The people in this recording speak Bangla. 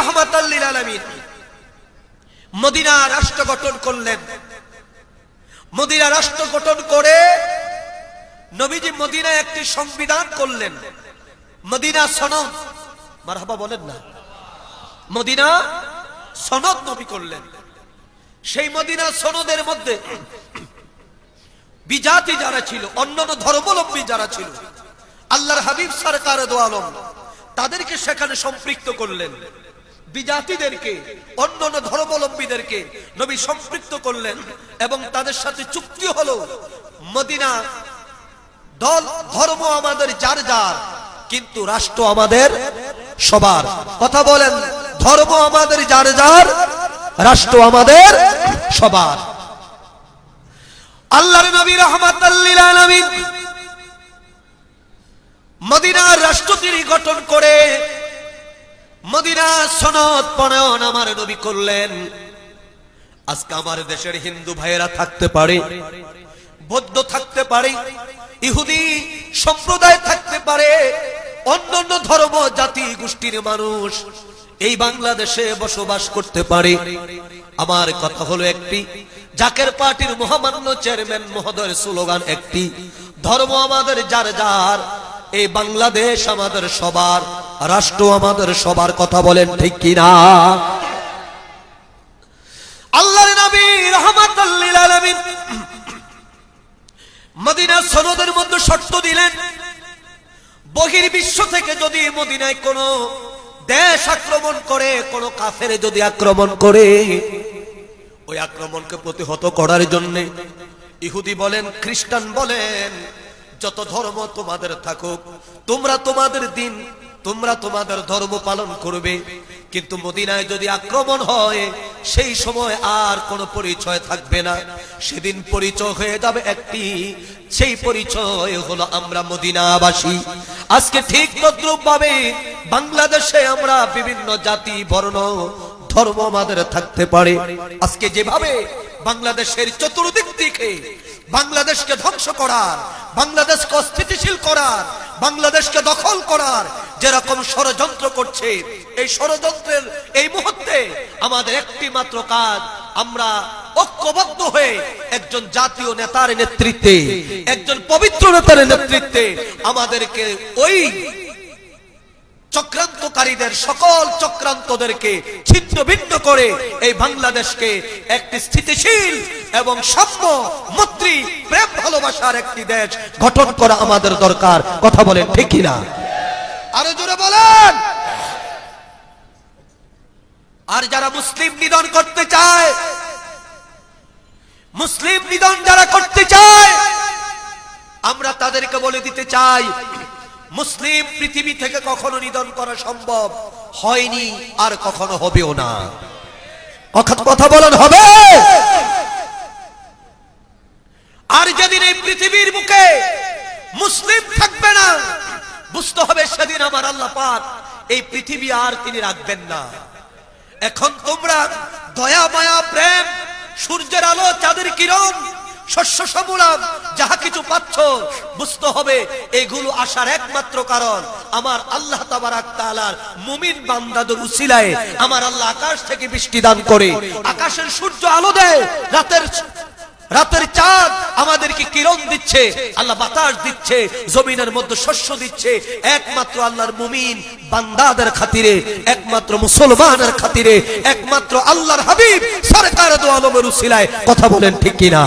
রহমাতাল্লিল আলামিন মদিনা রাষ্ট্র গঠন করলেন। মদিনা রাষ্ট্র গঠন করে নবীজি মদিনায় একটি সংবিধান করলেন। মদিনা সনদ। মারহাবা বলেন না। মদিনা সনদ নবী করলেন। সেই মদিনা সনদের মধ্যে বিজাতি যারা ছিল, অন্যান্য ধর্মাবলম্বী যারা ছিল, আল্লাহর হাবিব সরকার দোয়ালম, তাদেরকে সেখানে সম্পৃক্ত করলেন। বিজাতিদেরকে অন্যান্য ধর্মাবলম্বীদেরকে নবী সম্পৃক্ত করলেন এবং তাদের সাথে চুক্তি হলো, মদিনা দল, ধর্ম আমাদের যার যার, কিন্তু রাষ্ট্র আমাদের সবার। কথা বলেন, ধর্ম আমাদের যার যার, রাষ্ট্র আমাদের সবার। আল্লাহর নবী রহমাতাল্লিল আলামিন মদিনার রাষ্ট্র তিনি গঠন করে মদিনা সনদ প্রণয়ন আমার নবী করলেন। আজকে আমার দেশের হিন্দু ভাইয়েরা থাকতে পারে, বৌদ্ধ থাকতে পারে, ইহুদি সম্প্রদায় থাকতে পারে, অন্যান্য ধর্ম, জাতি, গোষ্ঠীর মানুষ এই বাংলাদেশে বসবাস করতে পারে। আমার কথা হলো একটি, জাকের পার্টির মহামান্য চেয়ারম্যান মহোদয়ের স্লোগান একটি, ধর্ম আমাদের যার যার, এই বাংলাদেশ আমাদের সবার। রাষ্ট্র আমাদের সবার কথা বলেন ঠিক কিনা? আল্লাহর নবী আলামিন মদিনা সনদের মধ্যে শর্ত দিলেন বহির বিশ্ব থেকে যদি মদিনায় কোন দেশ আক্রমণ করে, কোন কাফের যদি আক্রমণ করে, ওই আক্রমণকে প্রতিহত করার জন্য ইহুদি বলেন, খ্রিস্টান বলেন, যত ধর্ম তোমাদের থাকুক, তোমরা তোমাদের দিন তোমরা তোমাদের ধর্ম পালন করবে। কিন্তু মদিনায় যদি আক্রমণ হয়, সেই সময় আর কোনো পরিচয় থাকবে না। সেদিন পরিচয় হয়ে যাবে একটি। সেই পরিচয় হলো আমরা মদিনাবাসী। আজকে ঠিক তদ্রুপ ভাবে বাংলাদেশে আমরা বিভিন্ন জাতি, বর্ণ, ধর্ম আমাদের থাকতে পারে। আজকে যেভাবে বাংলাদেশের চতুর্দিক থেকে বাংলাদেশকে ধ্বংস করার, বাংলাদেশকে অস্থিতিশীল করার বাংলাদেশকে দখল করার যেরকম ষড়যন্ত্র করছে, এই ষড়যন্ত্রের এই মুহূর্তে আমাদের একটি মাত্র কাজ, আমরা ঐক্যবদ্ধ হয়ে একজন জাতীয় নেতার নেতৃত্বে, একজন পবিত্র নেতার নেতৃত্বে আমাদেরকে ওই চক্রান্তকারীদের, সকল চক্রান্তদেরকে ছিন্ন ভিন্ন করে এই বাংলাদেশকে একটি স্থিতিশীল এবং সাম্য মৈত্রী, প্রেম ভালোবাসার একটি দেশ গঠন করা আমাদের দরকার। কথা বলেন, ঠিক না আরও জোরে বলেন। আর যারা মুসলিম নিধন করতে চায়, মুসলিম নিধন যারা করতে চায়, আমরা তাদেরকে বলে দিতে চাই, মুসলিম পৃথিবী থেকে কখনো নিধন করা সম্ভব হয়নি আর কখনো হবেও না। কথা বলেন, হবে? আর যেদিন এই পৃথিবীর বুকে মুসলিম থাকবে না, বুঝতে হবে সেদিন আমার আল্লাহ পাক এই পৃথিবী আর তিনি রাখবেন না। এখন তোমরা দয়া, মায়া, প্রেম, সূর্যের আলো, চাঁদের কিরণ, শস্য সমুলাম যাহা কিছু পাচ্ছ, বুঝতে হবে এগুলো আসার একমাত্র কারণ আমার আল্লাহ তাআলার মুমিন বান্দাদের উসিলায় আমার আল্লাহ আকাশ থেকে বৃষ্টি দান করে, আকাশের সূর্য আলো দেয়, রাতের রাতের চাঁদ আমাদেরকে কিরণ দিচ্ছে, আল্লাহ বাতাস দিচ্ছে, জমিনের মধ্যে শস্য দিচ্ছে, একমাত্র আল্লাহর মুমিন বান্দাদের খাতিরে, একমাত্র মুসলমানের খাতিরে, একমাত্র আল্লাহর হাবিব, সরকার দো আলমের উসিলায়। কথা বলেন ঠিক কিনা?